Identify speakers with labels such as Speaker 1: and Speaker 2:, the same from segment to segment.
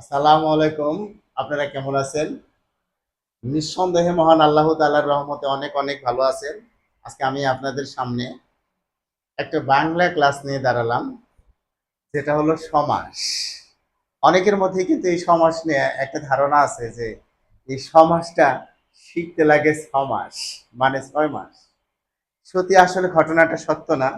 Speaker 1: আসসালামু আলাইকুম। আপনারা কেমন আছেন? নিঃসন্দেহে মহান আল্লাহ তাআলার রহমতে অনেক অনেক ভালো আছেন। আজকে আমি আপনাদের সামনে একটা বাংলা ক্লাস নিয়ে দাঁড়ালাম, যেটা হলো সমাস। অনেকের মধ্যে কিন্তু এই সমাস নিয়ে একটা ধারণা আছে যে এই সমাসটা শিখতে লাগে ছ মাস মানে ছয় মাস। সত্যি আসলে ঘটনাটা সত্য না।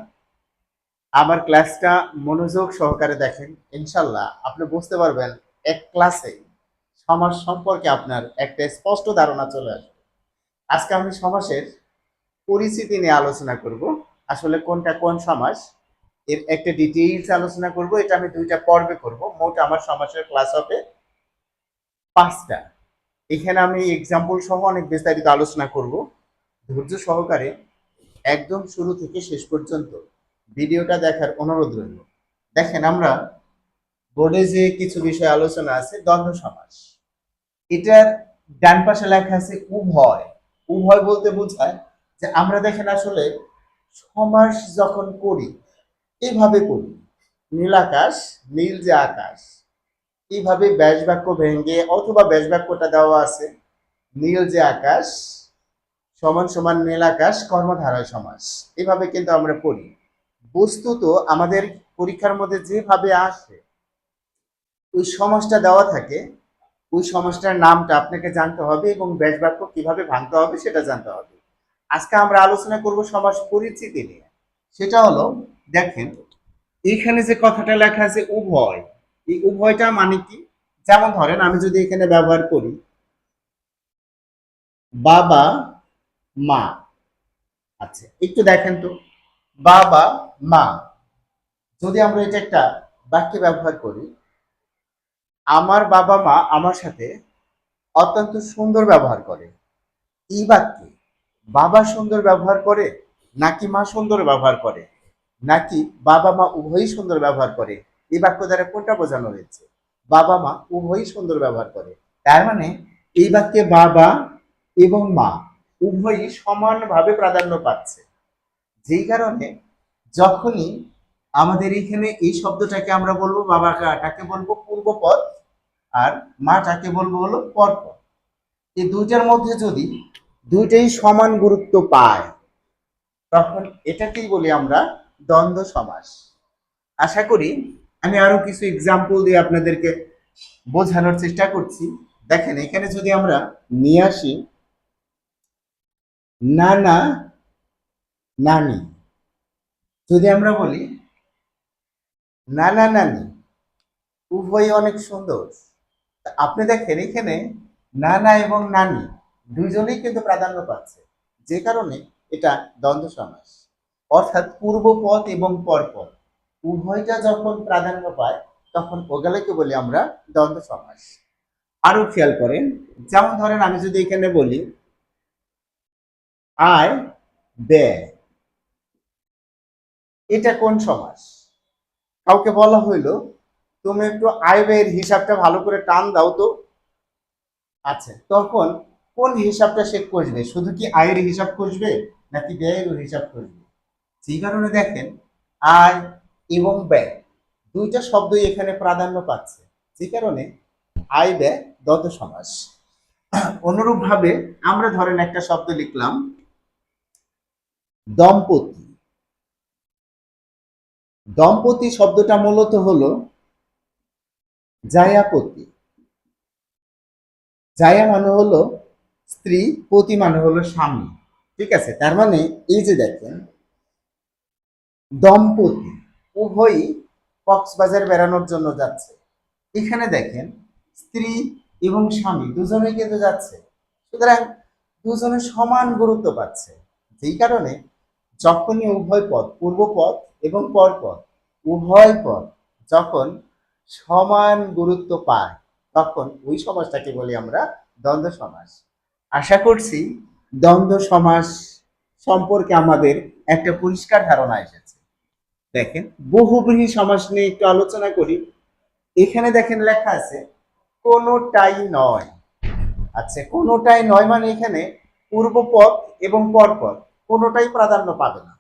Speaker 1: আমার ক্লাসটা মনোযোগ সহকারে দেখেন, ইনশাল্লাহ। আপনি বুঝতে পারবেন এক ক্লাসে সমাজ সম্পর্কে আপনার একটা স্পষ্ট ধারণা চলে আসবে। আজকে আমি সমাসের পরিচিতি নিয়ে আলোচনা করব। আসলে কোনটা কোন সমাস এর একটা ডিটেইলস আলোচনা করব। এটা আমি দুইটা পর্বে করব। মোট আমার সমাসের ক্লাস হবে পাঁচটা। এখানে আমি এক্সাম্পল সহ অনেক বিস্তারিত আলোচনা করব। ধৈর্য সহকারে একদম শুরু থেকে শেষ পর্যন্ত ভিডিওটা দেখার অনুরোধ রইল। দেখেন আমরা বোর্ডে যে কিছু বিষয় আলোচনা আছে, দ্বন্দ্ব সমাস। এটার ডান পাশে লেখা আছে, উভয়। উভয় বলতে বোঝায় যে আমরা দেখেন আসলে সমাস যখন করি এইভাবে করি। নীল আকাশ, নীল যে আকাশ এইভাবে ব্যাস বাক্য ভেঙে অথবা ব্যাস বাক্যটা দেওয়া আছে, নীল যে আকাশ, সমান সমান নীল আকাশ, কর্মধারয় সমাস। এইভাবে কিন্তু আমরা পড়ি বস্তুত আমাদের পরীক্ষার মধ্যে যেভাবে আসে ওই সমাজটা দেওয়া থাকে, ওই সমাজটার নামটা আপনাকে জানতে হবে এবং ব্যাস বাক্য কীভাবে ভাঙতে হবে সেটা জানতে হবে। আজকে আমরা আলোচনা করব সমাস পরিচিতি নিয়ে। সেটা হলো, দেখেন, এইখানে যে কথাটা লেখা আছে উভয়। এই উভয়টা মানে কি? যেমন ধরেন, আমি যদি এখানে ব্যবহার করি, বাবা, মা। আচ্ছা একটু দেখেন তো। বাবা, মা। যদি আমরা এটা একটা বাক্যে ব্যবহার করি আমার বাবা মা আমার সাথে অত্যন্ত সুন্দর ব্যবহার করে। এই বাক্যে, বাবা সুন্দর ব্যবহার করে, নাকি মা সুন্দর ব্যবহার করে, নাকি বাবা মা উভয়ই সুন্দর ব্যবহার করে, এই বাক্য দ্বারা কোনটা বোঝানো হয়েছে? বাবা মা উভয়ই সুন্দর ব্যবহার করে। তার মানে এই বাক্যে বাবা এবং মা উভয়ই সমানভাবে প্রাধান্য পাচ্ছে। যেই কারণে যখনই আমাদের এখানে এই শব্দটাকে আমরা বলব বাবাটাকে বলব পূর্বপদ আর মাটাকে বলব হলো পরপদ এই দুইটার মধ্যে যদি দুইটাই সমান গুরুত্ব পায়, তখন এটাকেই বলি আমরা দ্বন্দ্ব সমাস। আশা করি আমি আরও কিছু এক্সাম্পল দিয়ে আপনাদেরকে বোঝানোর চেষ্টা করছি। দেখেন, এখানে যদি আমরা নিয়ে আসি, নানা নানি। যদি আমরা বলি, নানা নানি, উভয়ই অনেক সুন্দর। আপনি দেখেন, এখানে নানা এবং নানি দুইজনেই কিন্তু প্রাধান্য পাচ্ছে। যে কারণে এটা দ্বন্দ্ব সমাস। অর্থাৎ পূর্বপদ এবং পরপদ উভয়টা যখন প্রাধান্য পায়, তখন ওগুলোকে বলি আমরা দ্বন্দ্ব সমাস। আরও খেয়াল করেন, যেমন ধরেন আমি যদি এখানে বলি, আয়, ব্যয়। এটা কোন সমাস? কাউকে বলা হইল তুমি একটু আয় ব্যয়ের হিসাবটা ভালো করে টান দাও তো। আচ্ছা তখন কোন হিসাবটা সে কষবে শুধু কি আয়ের হিসাব কষবে নাকি ব্যয়ের হিসাব কষবে সেই কারণে দেখেন, আয় এবং ব্যয় দুইটা শব্দই এখানে প্রাধান্য পাচ্ছে। যে কারণে আয় ব্যয় দত সমাস। অনুরূপভাবে আমরা ধরেন একটা শব্দ লিখলাম, দম্পতি। দম্পতি শব্দটা মূলত হলো জায়াপতি জায়া মানে হলো স্ত্রী, পতি মানে হলো স্বামী। ঠিক আছে? তার মানে এই যে দেখেন, দম্পতি উভয়ই কক্সবাজার বেড়ানোর জন্য যাচ্ছে। এখানে দেখেন, স্ত্রী এবং স্বামী দুজনেই কিন্তু যাচ্ছে। সুতরাং দুজনে সমান গুরুত্ব পাচ্ছে। যেই কারণে যখনই উভয় পদ পূর্বপদ এবং পরপদ উভয় পদ যখন সমান গুরুত্ব পায়। তখন ওই সমাজটাকে বলি আমরা দ্বন্দ্ব সমাজ। আশা করছি দ্বন্দ্ব সমাজ সম্পর্কে আমাদের একটা পরিষ্কার ধারণা এসেছে। দেখেন, বহুব্রীহি সমাজ নিয়ে একটু আলোচনা করি। এখানে দেখেন লেখা আছে, কোনোটাই নয়। আচ্ছা কোনোটাই নয় মানে এখানে পূর্বপদ এবং পরপদ, কোনোটাই প্রাধান্য পাবে না।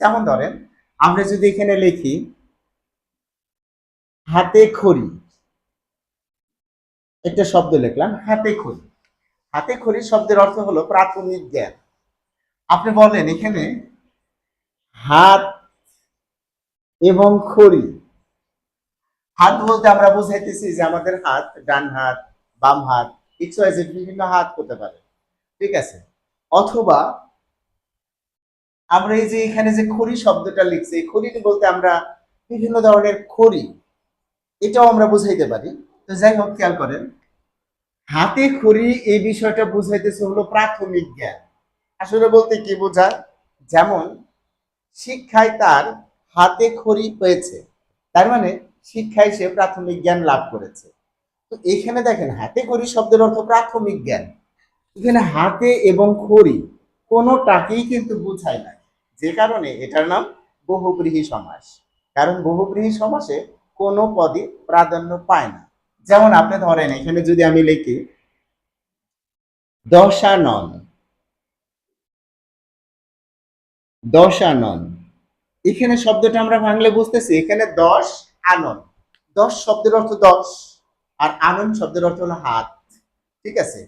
Speaker 1: যেমন ধরেন, আমরা যদি এখানে লিখি হাতে খড়ি। একটা শব্দ লিখলাম, হাতে খড়ি। হাতে খড়ি শব্দের অর্থ হলো প্রাথমিক জ্ঞান। আপনি বলেন এখানে হাত এবং খড়ি। হাত বলতে আমরা বুঝাইতেছি যে আমাদের হাত, ডান হাত, বাম হাত বিভিন্ন হাত হতে পারে। ঠিক আছে? অথবা আমরা এই যে এখানে যে খড়ি শব্দটা লিখছি, এই খড়ি বলতে আমরা বিভিন্ন ধরনের খড়ি এটাও আমরা বুঝাইতে পারি। তো যাই হোক, খেয়াল করেন। হাতে খড়ি এই বিষয়টা বুঝাইতেছে হলো প্রাথমিক জ্ঞান। আসলে বলতে কি বোঝায়? যেমন, শিক্ষায় তার হাতে খড়ি হয়েছে তার মানে শিক্ষায় সে প্রাথমিক জ্ঞান লাভ করেছে। তো এখানে দেখেন, হাতে খড়ি শব্দের অর্থ প্রাথমিক জ্ঞান। এখানে হাতে এবং খড়ি কোনোটাকেই কিন্তু বুঝায় না। যে কারণে এটার নাম বহুব্রীহি সমাস। কারণ বহুব্রীহি সমাসে কোনো পদে প্রাধান্য পায় না। যেমন আপনি ধরেন, এখানে যদি আমি লিখি, দশানন দশানন। এখানে শব্দটা আমরা বাংলা বুঝতেছি, এখানে দশ আনন। দশ শব্দের অর্থ দশ, আর আনন শব্দের অর্থ হলো হাত। ঠিক আছে?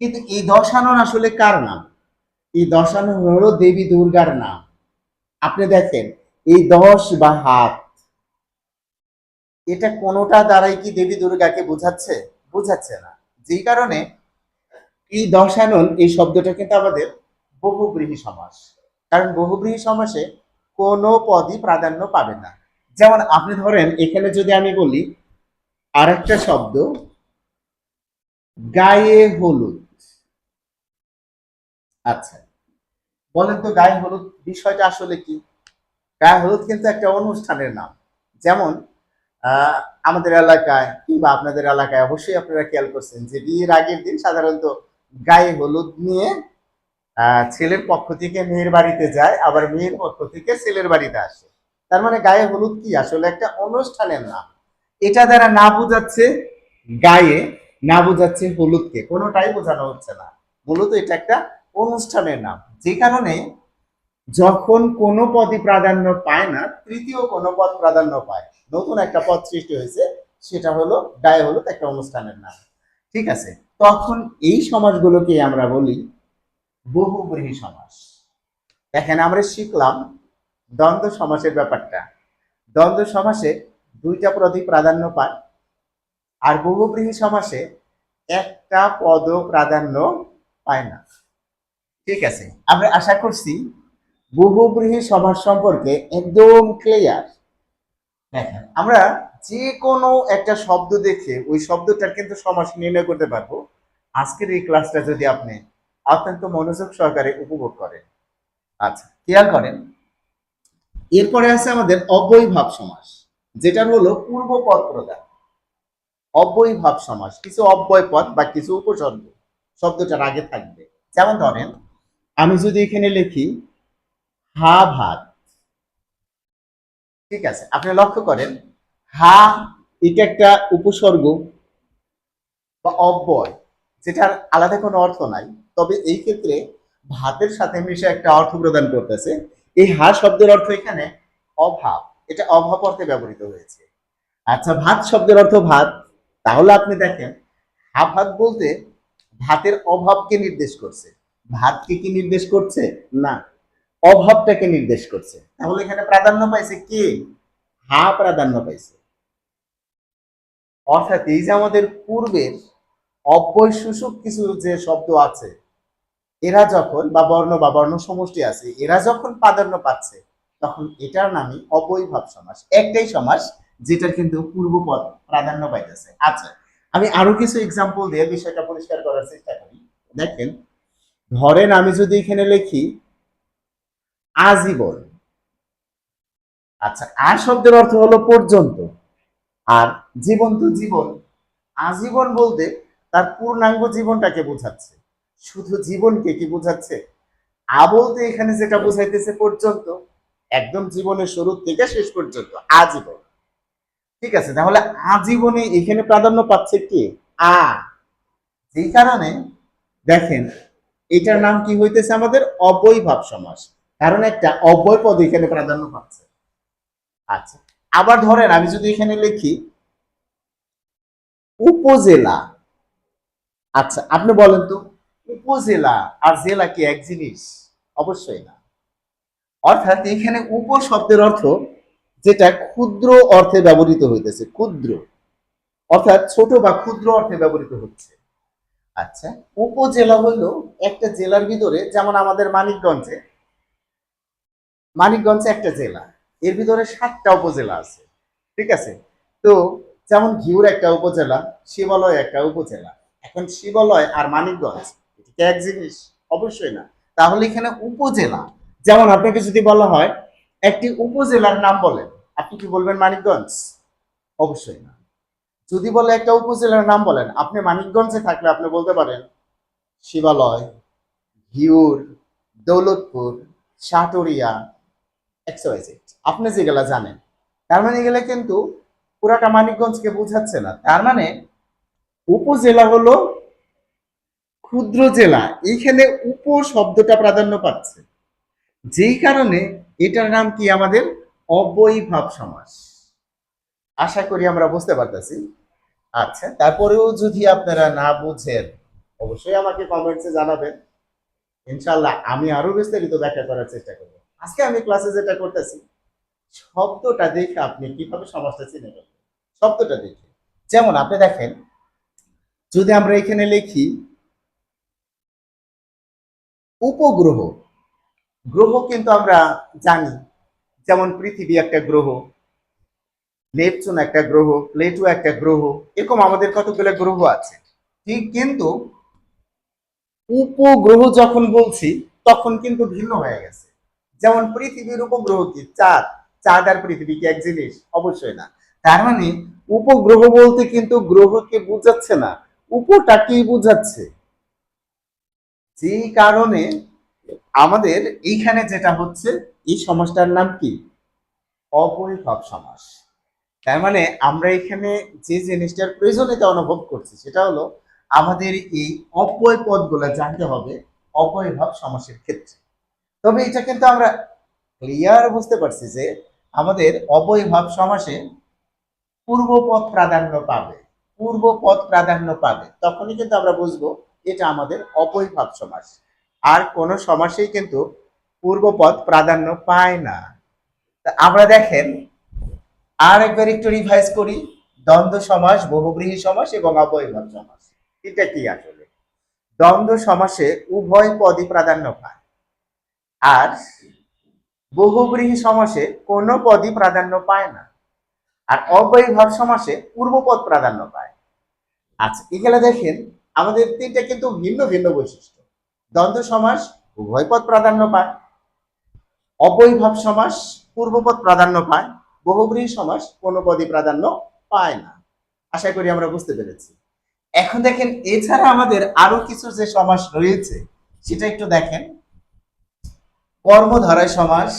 Speaker 1: কিন্তু এই দশানন আসলে কার নাম? এই দশানন হলো দেবী দুর্গার নাম। আপনি দেখেন, এই দশ বা হাত এটা কোনোটা দ্বারাই কি দেবী দুর্গাকে বোঝাচ্ছে? বোঝাচ্ছে না। যেই কারণে এই দশানন, এই শব্দটা কিন্তু আমাদের বহুব্রীহি সমাস। কারণ বহুব্রীহি সমাসে কোনো পদই প্রাধান্য পাবে না। যেমন আপনি ধরেন, এখানে যদি আমি বলি, আরেকটা শব্দ, গায়ে হলুদ। আচ্ছা বলেন তো গায়ে হলুদ বিষয়টা আসলে কি? গায়ে হলুদ কিন্তু একটা অনুষ্ঠানের নাম। যেমন আমাদের এলাকায় কিংবা আপনাদের এলাকায় অবশ্যই আপনারা খেয়াল করছেন যে বিয়ের আগের দিন সাধারণত গায়ে হলুদ নিয়ে ছেলের পক্ষ থেকে মেয়ের বাড়িতে যায়, আবার মেয়ের পক্ষ থেকে ছেলের বাড়িতে আসে। তার মানে গায়ে হলুদ কি? আসলে একটা অনুষ্ঠানের নাম। এটা দ্বারা না বোঝাচ্ছে গায়ে, না বোঝাচ্ছে হলুদকে। কোনোটাই বোঝানো হচ্ছে না। মূলত এটা একটা অনুষ্ঠানের নাম। যে কারণে যখন কোনো পদই প্রাধান্য পায় না, তৃতীয় কোনো পদ প্রাধান্য পায়। নতুন একটা পদ সৃষ্টি হয়েছে, সেটা হলো গায়ে হলুদ একটা অনুষ্ঠানের নাম। ঠিক আছে? তখন এই সমাজগুলোকে আমরা বলি বহুব্রীহি সমাস দেখেন, আমরা শিখলাম দ্বন্দ্ব সমাসের ব্যাপারটা। দ্বন্দ্ব সমাসে দুইটা পদই প্রাধান্য পায়, আর বহুব্রীহি সমাসে একটা পদ প্রাধান্য পায় না। ঠিক আছে? আমরা আশা করছি বহুব্রীহি সমাস সম্পর্কে একদম ক্লিয়ার দেখেন। আমরা যে কোনো একটা শব্দ দেখে ওই শব্দটার কিন্তু সমাস নির্ণয় করতে পারব। আজকের এই ক্লাসটা যদি আপনি অত্যন্ত মনোযোগ সহকারে উপভোগ করেন। আচ্ছা খেয়াল করেন। এরপরে আছে আমাদের অব্যয়ভাব সমাস যেটা হলো পূর্ব পদ প্রদান। অব্যয়ভাব সমাস কিছু অব্যয় পদ বা কিছু উপসর্গ শব্দটার আগে থাকবে। যেমন ধরেন আমি যদি এখানে লিখি হা ভাত। ঠিক আছে, আপনি লক্ষ্য করেন, হা এটা একটা উপসর্গ বা অব্যয়, যেটার আলাদা কোনো অর্থ নাই। তবে এই ক্ষেত্রে ভাতের সাথে মিশে একটা অর্থ প্রদান করতেছে। এই হা শব্দের অর্থ এখানে অভাব, এটা অভাব অর্থে ব্যবহৃত হয়েছে। আচ্ছা ভাত শব্দের অর্থ ভাত। তাহলে আপনি দেখেন, হা ভাত বলতে ভাতের অভাবকে নির্দেশ করছে। ভাতকে কি নির্দেশ করছে? না। অভাবটাকে নির্দেশ করছে। তাহলে এখানে প্রাধান্য পাইছে কে? হা প্রাধান্য পাইছে। অর্থাৎ এই যে আমাদের পূর্বের অব্যয় সূচক কিছু যে শব্দ আছে এরা যখন বা বর্ণ বা বর্ণ সমষ্টি আছে এরা যখন প্রাধান্য পাচ্ছে তখন এটার নামই অবৈভাব সমাস। একটাই সমাস যেটার কিন্তু পূর্বপদ প্রাধান্য পাইতেছে। আচ্ছা আমি আরও কিছু এক্সাম্পল দিয়ে বিষয়টা পরিষ্কার করার চেষ্টা করি। দেখেন ধরেন আমি যদি এখানে লিখি আজীবন। আচ্ছা আর শব্দের অর্থ হলো পর্যন্ত। আর জীবন তো জীবন, আজীবন বলতে তার পূর্ণাঙ্গ জীবনটাকে বোঝাচ্ছে। শুধু জীবনকে কি বোঝাচ্ছে? আ বলতে এখানে যেটা বোঝাইতেছে পর্যন্ত, একদম জীবনের শুরু থেকে শেষ পর্যন্ত, আজীবন। ঠিক আছে, তাহলে আজীবনে এখানে প্রাধান্য পাচ্ছে কি? আ। যেই কারণে দেখেন, এটার নাম কি হইতেছে আমাদের? অবৈভাব সমাস। কারণ একটা অব্যয় পদ এখানে প্রাধান্য পাচ্ছে। আচ্ছা আবার ধরেন আমি যদি এখানে লিখি, উপজেলা। আচ্ছা আপনি বলেন তো, উপজেলা আর জেলা কি এক জিনিস? অবশ্যই না। অর্থাৎ এখানে উপ শব্দের অর্থ যেটা ক্ষুদ্র অর্থে ব্যবহৃত হইতেছে, ক্ষুদ্র। অর্থাৎ ছোট বা ক্ষুদ্র অর্থে ব্যবহৃত হচ্ছে। আচ্ছা উপজেলা হলো একটা জেলার ভিতরে, যেমন আমাদের মানিকগঞ্জে মানিকগঞ্জে একটা জেলা, এর ভিতরে সাতটা উপজেলা আছে, ঠিক আছে? তো যেমন ঘিউর একটা উপজেলা, শিবালয় একটা উপজেলা। এখন শিবালয় আর মানিকগঞ্জ, এটা এক জিনিস? অবশ্যই না। তাহলে এখানে উপজেলা, যেমন আপনাকে যদি বলা হয়, একটি উপজেলার নাম বলেন, আপনি কি বলবেন মানিকগঞ্জ? অবশ্যই না। যদি বলে একটা উপজেলার নাম বলেন, আপনি মানিকগঞ্জে থাকলে আপনি বলতে পারেন, শিবালয়, ঘিউর, দৌলতপুর, সাটুরিয়া আপনি যেগুলা জানেন। তার মানে এগুলা কিন্তু পুরাটা মানিকগঞ্জকে বোঝাচ্ছে না। তার মানে উপজেলা হলো ক্ষুদ্র জেলা। এইখানে উপ শব্দটা প্রাধান্য পাচ্ছে। যেই কারণে এটার নাম কি আমাদের? অবৈভাব সমাস। আশা করি আমরা বুঝতে পারতেছি। আচ্ছা তারপরেও যদি আপনারা না বুঝেন, অবশ্যই আমাকে কমেন্টসে জানাবেন। ইনশাল্লাহ আমি আরও বিস্তারিত ব্যাখ্যা করার চেষ্টা করব। আজকে আমি ক্লাসে যেটা করতেছি, শব্দটা দেখে আপনি কীভাবে সমাজটা চিনে নেবেন শব্দটা দেখে। যেমন আপনি দেখেন, যদি আমরা এখানে লিখি, উপগ্রহ। গ্রহ কিন্তু আমরা জানি, যেমন পৃথিবী একটা গ্রহ, নেপচুন একটা গ্রহ, প্লেটো একটা গ্রহ, এরকম আমাদের কতগুলো গ্রহ আছে। ঠিক কিন্তু, উপগ্রহ যখন বলছি, তখন কিন্তু ভিন্ন হয়ে গেছে। যেমন পৃথিবীর উপগ্রহ কি চাঁদ। চাঁদ আর পৃথিবী কি এক জিনিস? অবশ্যই না। তার মানে উপগ্রহ বলতে কিন্তু গ্রহকে বোঝাচ্ছে না। উপটাকেই বোঝাচ্ছে? যে কারণে আমাদের এইখানে যেটা হচ্ছে, এই সমাজটার নাম কি? অবৈভব সমাস তার মানে আমরা এখানে যে জিনিসটার প্রয়োজনীয়তা অনুভব করছি, সেটা হলো আমাদের এই অপয় পদগুলো জানতে হবে অবৈভব সমাসের ক্ষেত্রে। তবে এটা কিন্তু আমরা ক্লিয়ার বুঝতে পারছি যে আমাদের অবৈভব সমাসে পূর্বপদ প্রাধান্য পাবে পূর্বপদ প্রাধান্য পাবে। তখনই কিন্তু আমরা বুঝব এটা আমাদের অবৈভব সমাস। আর কোন সমাসেই কিন্তু পূর্বপদ প্রাধান্য পায় না। আমরা দেখেন আর একবার একটু রিভাইজ করি, দ্বন্দ্ব সমাস, বহুব্রীহী সমাস এবং অবৈভব সমাস। এটা কি আসলে? দ্বন্দ্ব সমাসে উভয় পদই প্রাধান্য পায়। আর বহুব্রীহী সমাসে কোনো পদই প্রাধান্য পায় না। আর অবৈভব সমাসে পূর্বপদ প্রাধান্য পায়। আচ্ছা এগুলা দেখেন আমাদের তিনটা কিন্তু ভিন্ন ভিন্ন বৈশিষ্ট্য। দ্বন্দ্ব সমাস উভয় পদ প্রাধান্য পায়। অবৈভব সমাস পূর্বপদ প্রাধান্য পায়। বহুব্রীহী সমাস কোনো পদই প্রাধান্য পায় না। আশা করি আমরা বুঝতে পেরেছি। এখন দেখেন, এছাড়া আমাদের আরও কিছু যে সমাস রয়েছে, সেটা একটু দেখেন। কর্মধারয় সমাস,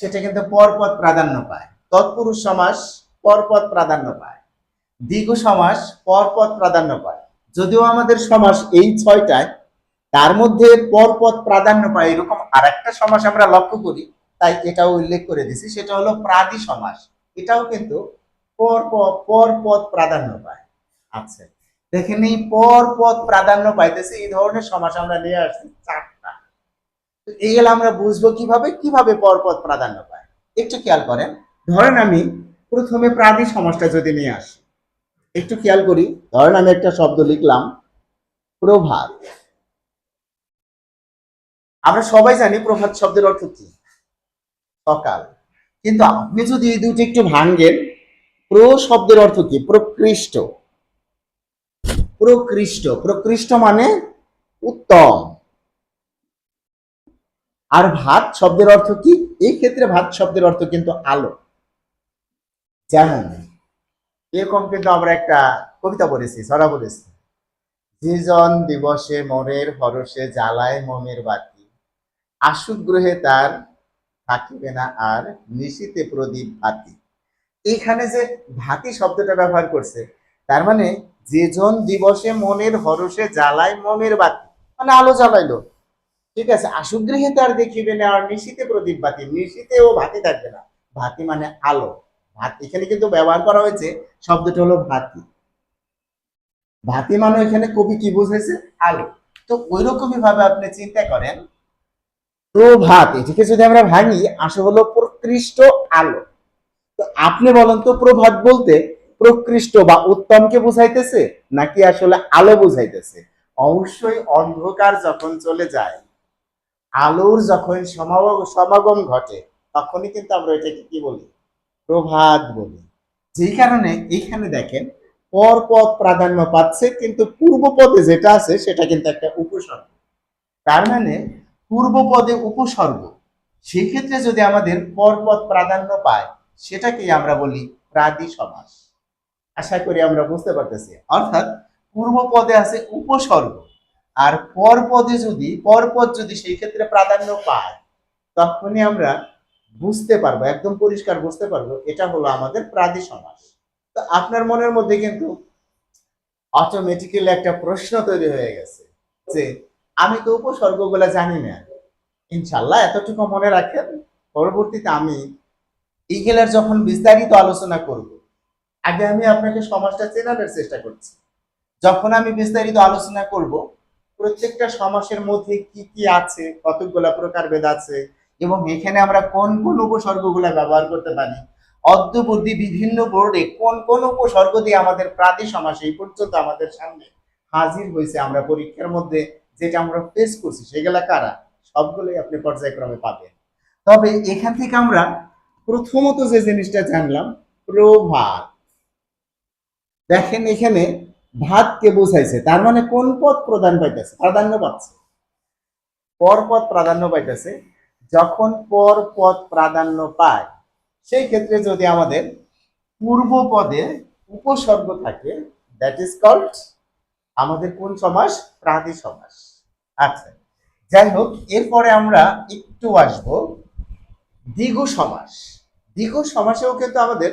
Speaker 1: সেটা কিন্তু পরপদ প্রাধান্য পায়। তৎপুরুষ সমাস পরপদ প্রাধান্য পায়। দ্বিগু সমাস পরপদ প্রাধান্য পায়। যদিও আমাদের সমাস এই ছয়টায়, তার মধ্যে পরপদ প্রাধান্য পায় এরকম আরেকটা সমাস আমরা লক্ষ্য করি, তাই এটাও উল্লেখ করে দিছি সেটা হলো প্রাদি সমাস। এটাও কিন্তু পরপদ প্রাধান্য পায়। আচ্ছা দেখেন এই পরপদ প্রাধান্য পাইতেছে, এই ধরনের সমাস আমরা নিয়ে আসছি, চারটা তো এইগুলো আমরা বুঝব কীভাবে? কীভাবে পরপদ প্রাধান্য পায়? একটু খেয়াল করেন। ধরেন আমি প্রথমে প্রাদি সমাসটা যদি নিয়ে আসি, একটু খেয়াল করি। ধরেন আমি একটা শব্দ লিখলাম, প্রভাত। আমরা সবাই জানি প্রভাত শব্দের অর্থ কি? সকাল। কিন্তু আপনি যদি এই দুটো একটু ভাঙ্গেন প্র শব্দের অর্থ কি? প্রকৃষ্ট। প্রকৃষ্ট। প্রকৃষ্ট মানে উত্তম। আর ভাত শব্দের অর্থ কি? এই ক্ষেত্রে ভাত শব্দের অর্থ কিন্তু আলো। যেমন এরকম কিন্তু আমরা একটা কবিতা পড়েছি, সরা পড়েছি। যেজন দিবসে মনের হরসে জ্বালায় মমের বাতি। আসুক গ্রহে তার থাকিবে না আর নিশীতে প্রদীপ ভাতি। এখানে যে ভাতি শব্দটা ব্যবহার করছে, তার মানে যেজন দিবসে মনের হরসে জ্বালায় মমের বাতি। মানে আলো জ্বালাইলো। ঠিক আছে আসুক গৃহে তার দেখিবে না, আর নিশীতে প্রদীপ বাতি নিশীতেও ভাতি থাকবে না। ভাতি মানে আলো। ভাত, এখানে কিন্তু ব্যবহার করা হয়েছে, শব্দটা হলো ভাতি। ভাতি মানে এখানে কবি কি বুঝেছে আলো। তো ওই রকমই ভাবে আপনি চিন্তা করেন প্রভাত এটিকে যদি আমরা ভাঙি আসে হলো প্রকৃষ্ট আলো। তো আপনি বলেন তো প্রভাত বলতে প্রকৃষ্ট বা উত্তমকে বুঝাইতেছে, নাকি আসলে আলো বুঝাইতেছে? অবশ্যই অন্ধকার যখন চলে যায় আলোর যখন সমাগম ঘটে, তখনই কিন্তু আমরা এটাকে কি বলি? প্রভাত বলি। যেই কারণে এইখানে দেখেন পরপদ প্রাধান্য পাচ্ছে, কিন্তু পূর্ব পদে যেটা আছে, সেটা কিন্তু একটা উপসর্গ। তার মানে পূর্ব পদে উপসর্গ, সেক্ষেত্রে যদি আমাদের পরপদ প্রাধান্য পায়, সেটাকেই আমরা বলি প্রাদি সমাস আশা করি আমরা বুঝতে পারতেছি। অর্থাৎ, পূর্ব পদে আছে উপসর্গ। আর পর পদে যদি, পরপদ যদি সেই ক্ষেত্রে প্রাধান্য পায়, তখনই আমরা বুঝতে পারব, একদম পরিষ্কার বুঝতে পারব, এটা হলো আমাদের প্রাদি সমাস তো আপনার মনের মধ্যে কিন্তু অটোমেটিক্যালি একটা প্রশ্ন তৈরি হয়ে গেছে যে, আমি তো উপসর্গগুলা জানি না। ইনশাল্লাহ এতটুকু মনে রাখেন, পরবর্তীতে আমি ইগেলের যখন বিস্তারিত আলোচনা করব, আগে আমি আপনাকে সমাজটা চেনানোর চেষ্টা করছি। যখন আমি বিস্তারিত আলোচনা করব প্রত্যেকটা সমাসের মধ্যে কি কি আছে? কতগুলা প্রকারভেদ আছে? এবং এখানে আমরা কোন কোন উপসর্গগুলা ব্যবহার করতে পারি? অদ্যবধি বিভিন্ন বোর্ডে কোন কোন উপসর্গ দিয়ে আমাদের প্রাতি সমাস এই পর্যন্ত আমাদের সামনে হাজির হয়েছে আমরা পরীক্ষার মধ্যে যেটা আমরা ফেস করছি, সেগুলা কারা? সবগুলোই আপনি পর্যায়ক্রমে পাবেন। তবে এখান থেকে আমরা প্রথমত যে জিনিসটা জানলাম, প্রভাত। দেখেন এখানে ভাতকে বোঝাইছে। তার মানে কোন পদ প্রধান পাইতেছে? প্রাধান্য পাচ্ছে। পর পদ প্রাধান্য পাইতেছে। যখন পর পদ প্রাধান্য পায়, সেই ক্ষেত্রে যদি আমাদের পূর্ব পদে উপসর্গ থাকে দ্যাট ইজ কল্ড আমাদের কোন সমাস? প্রাদি সমাস। আচ্ছা যাই হোক, এরপরে আমরা একটু আসব দ্বিগু সমাস। দ্বিগু সমাসেও কিন্তু আমাদের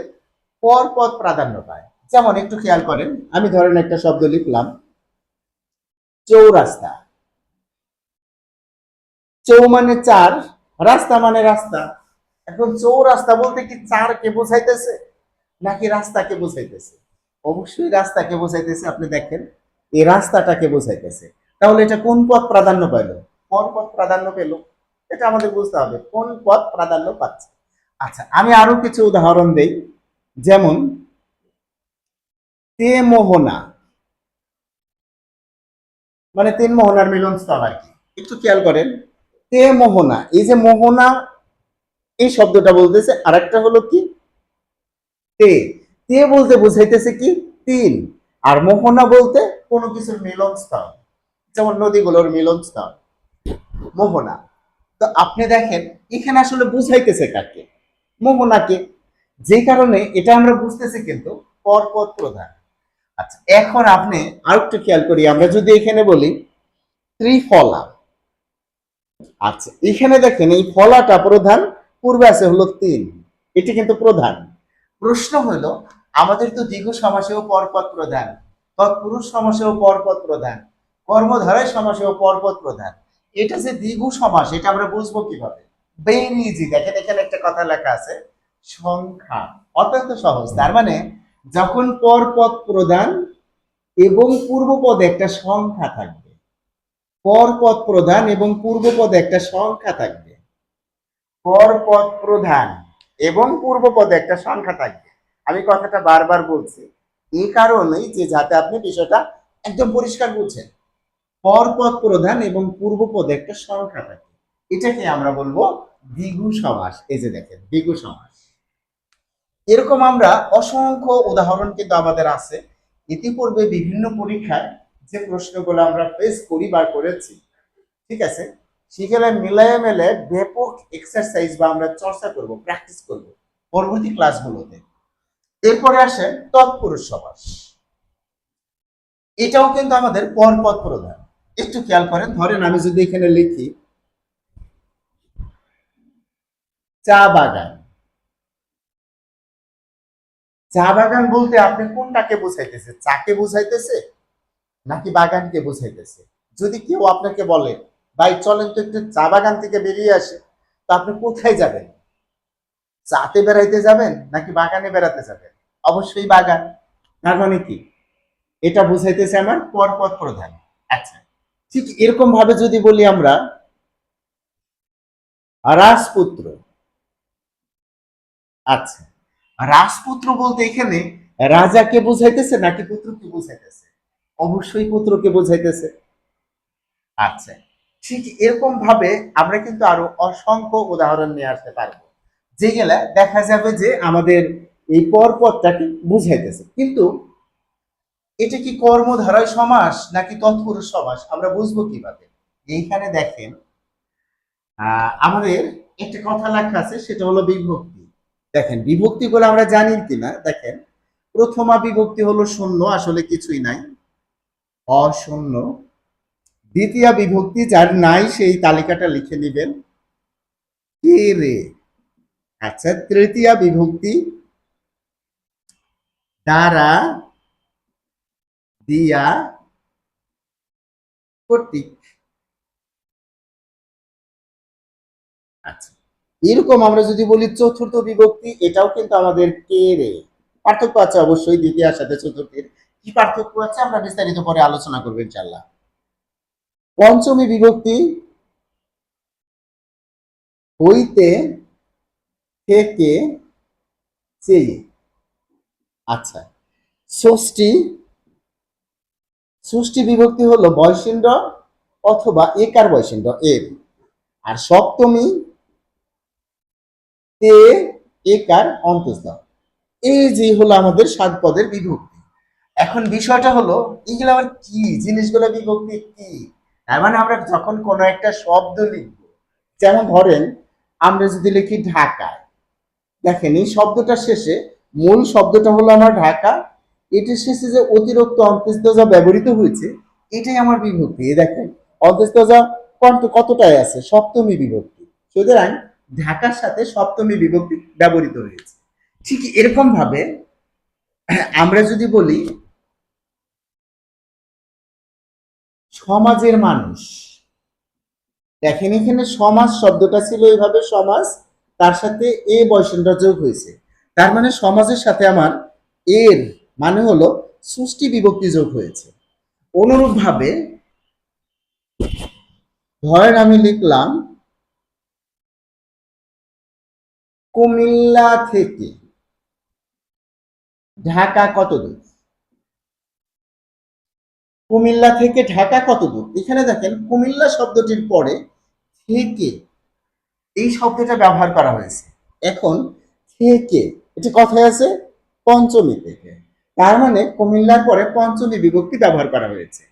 Speaker 1: পর পদ প্রাধান্য পায়। যেমন একটু খেয়াল করেন, আমি ধরেন একটা শব্দ লিখলাম। চৌরাস্তা। চৌ মানে চার, রাস্তা মানে রাস্তা। এখন চৌরাস্তা বলতে কি চারকে বোঝাইতেছে, নাকি রাস্তাকে বোঝাইতেছে? অবশ্যই রাস্তাকে বোঝাইতেছে, আপনি দেখেন এই রাস্তাটাকে বোঝাইতেছে। তাহলে এটা কোন পথ প্রাধান্য পাইল কোন পথ প্রাধান্য পেল? এটা আমাদের বুঝতে হবে, কোন পথ প্রাধান্য পাচ্ছে? আচ্ছা আমি আরও কিছু উদাহরণ দেই। যেমন তে মোহনা মানে তিন মোহনার মিলনস্থল আর কি। একটু খেয়াল করেন তে মোহনা এই যে মোহনা, এই শব্দটা বলতেছে আর একটা হলো কি? তে। তে বলতে বুঝাইতেছে কি? তিন। আর মোহনা বলতে কোনো কিছুর মিলনস্থল যেমন নদীগুলোর মিলনস্থল মোহনা। তো আপনি দেখেন, এখানে আসলে বুঝাইতেছে কাকে? মোহনাকে। যে কারণে এটা আমরা বুঝতেছি কিন্তু পরপদ প্রধান। আচ্ছা এখন আপনি আর একটু খেয়াল করি, আমরা যদি এখানে বলি ত্রিফলা আচ্ছা এখানে দেখেন এই ফলাটা প্রধান, পূর্বে আছে হলো তিন, এটি কিন্তু প্রধান। প্রশ্ন হলো, আমাদের তো দীর্ঘ সমাসেও পরপদ প্রধান, তৎপুরুষ সমাসেও পরপদ প্রধান, কর্মধারায় সমাসেও পরপদ প্রধান। এটা যে দ্বিগু সমাস, এটা আমরা বুঝব কীভাবে? ভেরি ইজি দেখেন এখানে একটা কথা লেখা আছে, সংখ্যা, অত্যন্ত সহজ, তার মানে যখন পরপদ প্রধান এবং পূর্বপদে একটা সংখ্যা থাকবে। পরপদ প্রধান এবং পূর্বপদে একটা সংখ্যা থাকবে। পরপদ প্রধান এবং পূর্বপদে একটা সংখ্যা থাকবে। আমি কথাটা বারবার বলছি। এই কারণেই যে যাতে আপনি বিষয়টা একদম পরিষ্কার বুঝছেন পরপদ প্রধান এবং পূর্বপদে একটা সংখ্যা থাকে। এটাকে আমরা বলব দ্বিগু সমাস। এই যে দেখেন দ্বিগু সমাস। এরকম আমরা অসংখ্য উদাহরণ কিন্তু আমাদের আছে। ইতিপূর্বে বিভিন্ন পরীক্ষায় যে প্রশ্নগুলো আমরা ফেস করি বা করেছি, ঠিক আছে? সেখানে মিলায়ে মেলে ব্যাপক এক্সারসাইজ বা আমরা চর্চা করব প্র্যাকটিস করব পরবর্তী ক্লাসগুলোতে এরপরে আসে তৎপুরুষ সমাস। এটাও কিন্তু আমাদের পরপদ প্রধান। একটু খেয়াল করেন, ধরেন আমি যদি এখানে লিখি, চা বাগান। চা বাগান বলতে আপনি কোনটাকে বোঝাইতেছে? চাকে বোঝাইতেছে নাকি বাগানকে বোঝাইতেছে? যদি কেউ আপনাকে বলে, ভাই, চলেন তো একটু চা বাগান থেকে বেরিয়ে আসে। তো আপনি কোথায় যাবেন? চাতে বেড়াইতে যাবেন নাকি বাগানে বেড়াতে যাবেন? অবশ্যই বাগান। তার মানে কি? এটা বুঝাইতেছে আমার পরপদ প্রধান। আচ্ছা ঠিক এরকম ভাবে যদি বলি আমরা, রাজপুত্র। আচ্ছা রাজপুত্র বলতে এখানে রাজাকে বুঝাইতেছে নাকি পুত্রকে বুঝাইতেছে? অবশ্যই পুত্রকে বুঝাইতেছে। আচ্ছা ঠিক এরকম ভাবে আমরা কিন্তু আরও অসংখ্য উদাহরণ নিয়ে আসতে পারব। যেগুলা দেখা যাবে যে আমাদের এই পরপদটাকে বুঝাইতেছে। কিন্তু এটা কি কর্মধারায় সমাস নাকি তৎপুরুষ সমাস? আমরা বুঝব কীভাবে? এইখানে দেখেন আমাদের একটা কথা লেখা আছে, সেটা হলো বিভক্তি। দেখেন, বিভক্তি গুলো আমরা জানি কিনা, দেখেন, প্রথমা বিভক্তি হলো শূন্য, আসলে কিছুই নাই। অশূন্য। দ্বিতীয় বিভক্তি যার নাই, সেই তালিকাটা লিখে নেবেন। কে রে? আচ্ছা তৃতীয় বিভক্তি দ্বারা দিয়া কর্তৃক। আচ্ছা এরকম আমরা যদি বলি চতুর্থ বিভক্তি, এটাও কিন্তু আমাদের কে রে পার্থক্য আছে অবশ্যই দ্বিতীয়ার সাথে চতুর্থের। কি পার্থক্য আছে আমরা বিস্তারিত পরে আলোচনা করব ইনশাল্লাহ পঞ্চমী বিভক্তি হইতে থেকে চেয়ে আচ্ছা ষষ্ঠী ষষ্ঠী বিভক্তি হলো বয়সিন্দ্র অথবা একার বয়সিন্দ্র এর। আর সপ্তমী তে একার অন্তস্থ এই যে হলো আমাদের সাত পদের বিভক্তি। এখন বিষয়টা হলো, এগুলো আবার কি? জিনিসগুলো বিভক্তি কি? তার মানে আমরা যখন কোনো একটা শব্দ লিখব, যেমন ধরেন, আমরা যদি লিখি ঢাকায়, দেখেন এই শব্দটার শেষে মূল শব্দটা হলো আমার ঢাকা, এটার শেষে যে অতিরিক্ত অন্তস্তজা ব্যবহৃত হয়েছে, এটাই আমার বিভক্তি। দেখেন অন্তস্তজা কত কতটায় আছে? সপ্তমী বিভক্তি। সুতরাং ঢাকার সাথে সপ্তমী বিভক্তি ব্যবহৃত হয়েছে। ঠিক এরকম ভাবে আমরা যদি বলি, সমাজের মানুষ, দেখেন এখানে সমাজ শব্দটা ছিল এইভাবে, সমাজ তার সাথে এ বয়সনটা যোগ হয়েছে। তার মানে সমাজের সাথে আমার এর মানে হলো সৃষ্টি বিভক্তি যোগ হয়েছে। অনুরূপ ভাবে ধরেন আমি লিখলাম কুমিল্লা থেকে। ঢাকা কত দূর কুমিল্লা থেকে ঢাকা কত দূর এখানে দেখেন, কুমিল্লা শব্দটির পরে থেকে এই শব্দটা ব্যবহার করা হয়েছে। এখন থেকে, এটা কথায় আছে? পঞ্চমী থেকে। তার মানে কুমিল্লার পরে পঞ্চমী বিভক্তি ব্যবহার করা হয়েছে।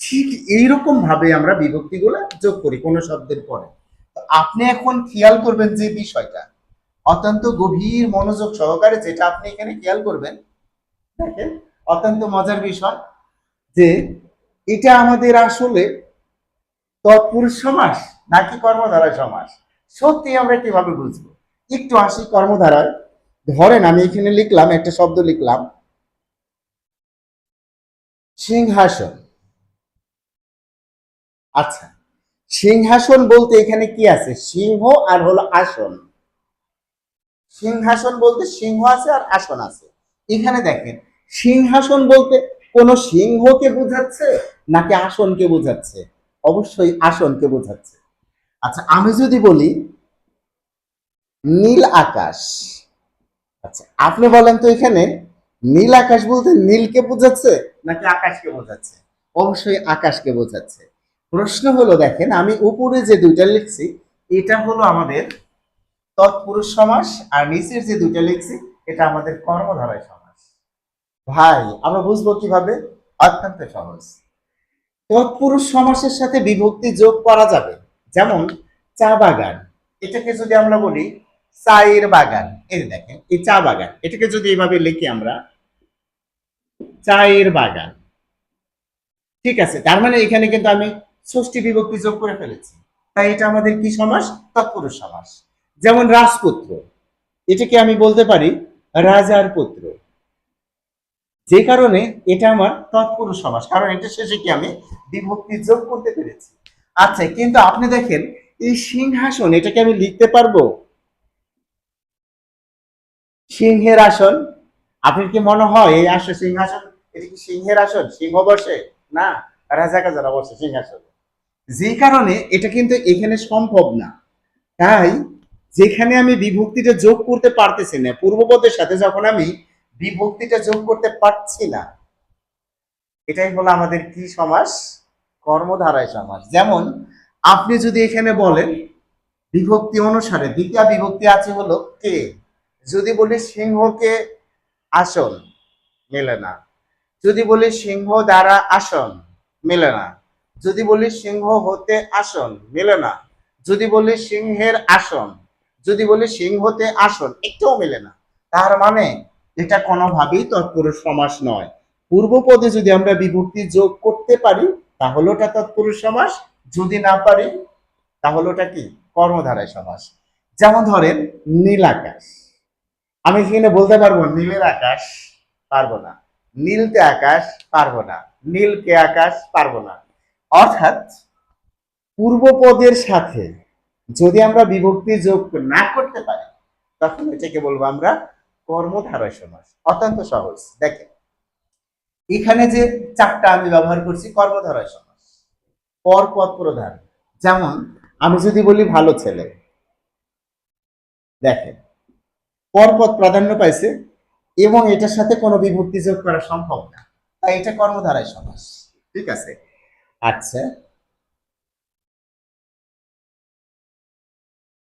Speaker 1: ঠিক এইরকম ভাবে আমরা বিভক্তিগুলো যোগ করি কোনো শব্দের পরে। আপনি এখন খেয়াল করবেন যে বিষয়টা অত্যন্ত গভীর মনোযোগ সহকারে যেটা আপনি এখানে খেয়াল করবেন, দেখেন, অত্যন্ত মজার বিষয় যে এটা আমাদের আসলে তৎপুরুষ সমাস নাকি কর্মধারায় সমাস? সত্যি আমরা কীভাবে বুঝব? একটু আসি কর্মধারায়। ধরেন আমি এখানে লিখলাম, একটা শব্দ লিখলাম। সিংহাসন। আচ্ছা সিংহাসন বলতে এখানে কি আছে? সিংহ আর হলো আসন। সিংহাসন বলতে সিংহ আছে আর আসন আছে। এখানে দেখেন, সিংহাসন বলতে কোন সিংহকে বোঝাচ্ছে নাকি আসনকে বোঝাচ্ছে? অবশ্যই আসনকে বোঝাচ্ছে। আচ্ছা আমি যদি বলি নীল আকাশ। আচ্ছা আপনি বলেন তো এখানে নীল আকাশ বলতে নীলকে বোঝাচ্ছে নাকি আকাশকে বোঝাচ্ছে? অবশ্যই আকাশকে বোঝাচ্ছে। প্রশ্ন হলো, দেখেন, আমি উপরে যে দুইটা লিখছি, এটা হলো আমাদের তৎপুরুষ সমাস আর নিচের যে দুইটা লিখছি এটা আমাদের কর্মধারায় সমাস। ভাই, আমরা বুঝব কীভাবে? অত্যন্ত সহজ। তৎপুরুষ সমাসের সাথে বিভক্তি যোগ করা যাবে। যেমন, চা বাগান। এটাকে যদি আমরা বলি চায়ের বাগান। এই দেখেন, এই চা বাগান। এটাকে যদি এইভাবে লিখি আমরা, চায়ের বাগান। ঠিক আছে, তার মানে এখানে কিন্তু আমি ষষ্ঠী বিভক্তি যোগ করে ফেলেছি। তাই এটা আমাদের কি সমাস? তৎপুরুষ সমাস। যেমন রাজপুত্র, এটাকে আমি বলতে পারি রাজার পুত্র। যে কারণে এটা আমার তৎপুরুষ সমাস, কারণ এটা শেষে কি আমি বিভক্তি যোগ করতে পেরেছি। আচ্ছা কিন্তু আপনি দেখেন, এই সিংহাসন, এটাকে আমি লিখতে পারব? সিংহের আসন? আপনার কি মনে হয় এই আসন সিংহাসন? এটা কি সিংহের আসন? সিংহ বসে? না, রাজা কাজারা বসে সিংহাসন। যে কারণে এটা কিন্তু এখানে সম্ভব না। তাই যেখানে আমি বিভক্তিটা যোগ করতে পারতেছি না পূর্বপদের সাথে যখন আমি বিভক্তিটা যোগ করতে পারছি না, এটাই হলো আমাদের কি সমাস কর্মধারায় সমাস যেমন আপনি যদি এখানে বলেন, বিভক্তি অনুসারে, দ্বিতীয় বিভক্তি আছে হলো কে? যদি বলি সিংহকে আসন, মেলে না। যদি বলি সিংহ দ্বারা আসন, মেলে না। যদি বলি সিংহ হতে আসন, মেলে না। যদি বলি সিংহের আসন যদি বলি সিংহতে আসন, একটাও মেলে না। তার মানে এটা কোনোভাবেই তৎপুরুষ সমাস নয়। পূর্বপদে যদি আমরা বিভক্তি যোগ করতে পারি, তাহলে ওটা তৎপুরুষ সমাস। যদি না পারি, তাহলে ওটা কি? কর্মধারায় সমাস। যেমন ধরেন, নীল আকাশ। আমি এখানে বলতে পারব? নীলের আকাশ পারব না। নীলতে আকাশ পারব না। নীলকে আকাশ পারব না। অর্থাৎ পূর্বপদের সাথে যদি আমরা বিভক্তি যোগ না করতে পারি, তখন এটাকে বলব আমরা কর্মধারয় সমাস। অত্যন্ত সহজ। দেখেন, এখানে যে চারটা আমি ব্যবহার করছি, কর্মধারয় সমাস। পর পদ প্রধান। যেমন, আমি যদি বলি ভালো ছেলে। দেখেন পরপদ প্রাধান্য পাইছে এবং এটার সাথে কোনো বিভক্তি যোগ করা সম্ভব না। তাই এটা কর্মধারায় সমাস। ঠিক আছে? আচ্ছা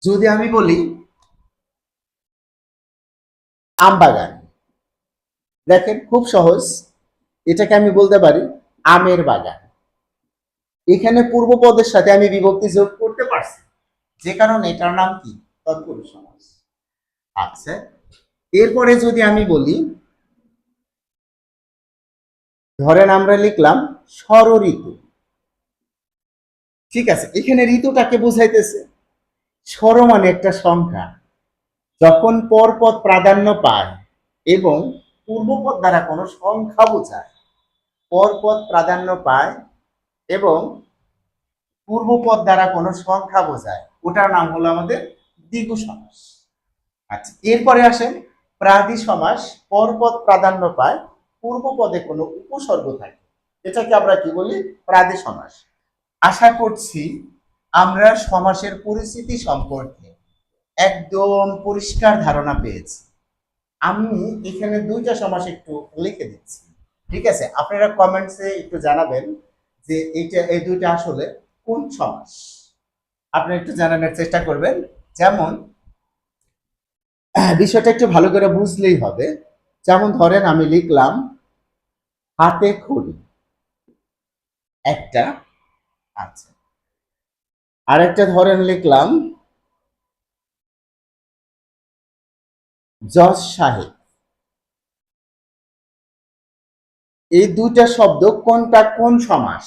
Speaker 1: যদি আমি বলি আম বাগান দেখেন, খুব সহজ। এটাকে আমি বলতে পারি আমের বাগান। এখানে পূর্ব পদের সাথে আমি বিভক্তি যোগ করতে পারছি। যে কারণে এটার নাম কি? তৎপুরুষ সমাস আচ্ছা এরপরে যদি আমি বলি, ধরেন আমরা লিখলাম স্বর ঋতু ঠিক আছে, এখানে ঋতুটাকে বুঝাইতেছে। স্বর মানে একটা সংখ্যা। যখন পরপদ প্রাধান্য পায় এবং পূর্বপদ দ্বারা কোনো সংখ্যা বোঝায়, পরপদ প্রাধান্য পায় এবং পূর্বপদ দ্বারা কোনো সংখ্যা বোঝায়, ওটার নাম হলো আমাদের দ্বিগু সমাস। আচ্ছা এরপরে আসেন প্রাদি সমাস, পরপদ প্রাধান্য পায়, পূর্বপদে কোনো উপসর্গ থাকে। এটাকে আমরা কি বলি? প্রাদি সমাস। আশা করছি আমরা সমাসের পরিস্থিতি সম্পর্কে একদম পরিষ্কার ধারণা পেয়েছি। আমি এখানে দুইটা সমাস একটু লিখে দিচ্ছি। ঠিক আছে? আপনারা কমেন্টসে একটু জানাবেন যে এইটা, এই দুইটা আসলে কোন সমাস? আপনি একটু জানানোর চেষ্টা করবেন। যেমন, বিষয়টা একটু ভালো করে বুঝলেই হবে। যেমন ধরেন আমি লিখলাম, হাতে খড়ি। একটা আচ্ছা। আরেকটা ধরেন লিখলাম, জজ সাহেব। এই দুইটা শব্দ কোনটা কোন সমাস?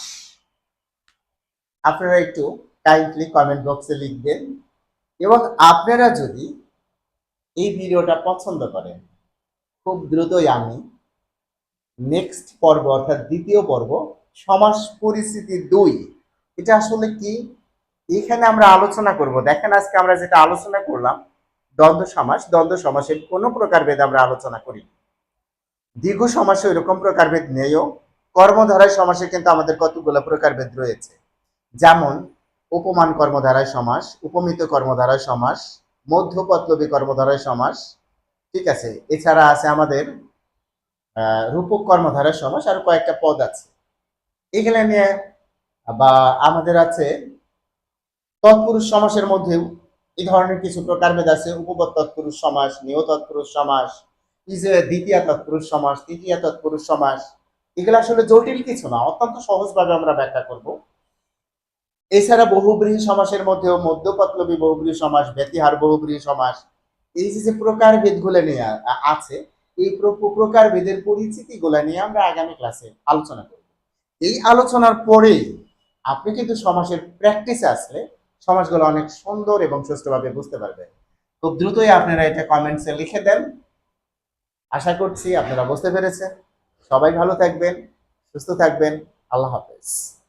Speaker 1: আপনারা একটু কাইন্ডলি কমেন্ট বক্সে লিখবেন এবং আপনারা যদি এই ভিডিওটা পছন্দ করেন, খুব দ্রুতই আমি নেক্সট পর্ব অর্থাৎ দ্বিতীয় পর্ব, সমাস পরিস্থিতি দুই। এটা আসলে কি? এখানে আমরা আলোচনা করব। দেখেন আজকে আমরা যেটা আলোচনা করলাম, দ্বন্দ্ব সমাস। দ্বন্দ্ব সমাসের কোনো প্রকারভেদ আমরা আলোচনা করি দীর্ঘ সমাসে এরকম প্রকারভেদ নেইও। কর্মধারায় সমাসে কিন্তু আমাদের কতগুলো প্রকারভেদ রয়েছে? যেমন, উপমান কর্মধারায় সমাস, উপমিত কর্মধারায় সমাস মধ্যপত্লবী কর্মধারায় সমাস, ঠিক আছে? এছাড়া আছে আমাদের রূপক কর্মধারায় সমাস আর কয়েকটা পদ আছে। এগুলো নিয়ে বা আমাদের আছে তৎপুরুষ সমাসের মধ্যে এই ধরনের কিছু প্রকারভেদ আছে। উপপদ তৎপুরুষ সমাস, নিয় তৎপুরুষ সমাস দ্বিতীয় তৎপুরুষ সমাস, তৃতীয় তৎপুরুষ সমাস। এগুলো আসলে জটিল কিছু না, অত্যন্ত সহজভাবে আমরা ব্যাখ্যা করব। এছাড়া বহুব্রীহী সমাসের মধ্যেও মধ্যপত্লবী বহুব্রীহী সমাস, ব্যতিহার বহুব্রীহী সমাস, এই যে যে প্রকারভেদগুলো নিয়ে আছে, এই প্র- প্রকারভেদের পরিচিতিগুলো নিয়ে আমরা আগামী ক্লাসে আলোচনা করব। এই আলোচনার পরে আপনি কিন্তু সমাসের প্র্যাকটিসে আসলে সমাজগুলো অনেক সুন্দর এবং সুষ্ঠুভাবে বুঝতে পারবে। খুব দ্রুতই আপনারা এটা কমেন্টসে লিখে দেন। আশা করছি আপনারা বুঝতে পেরেছেন। সবাই ভালো থাকবেন, সুস্থ থাকবেন। আল্লাহ হাফেজ।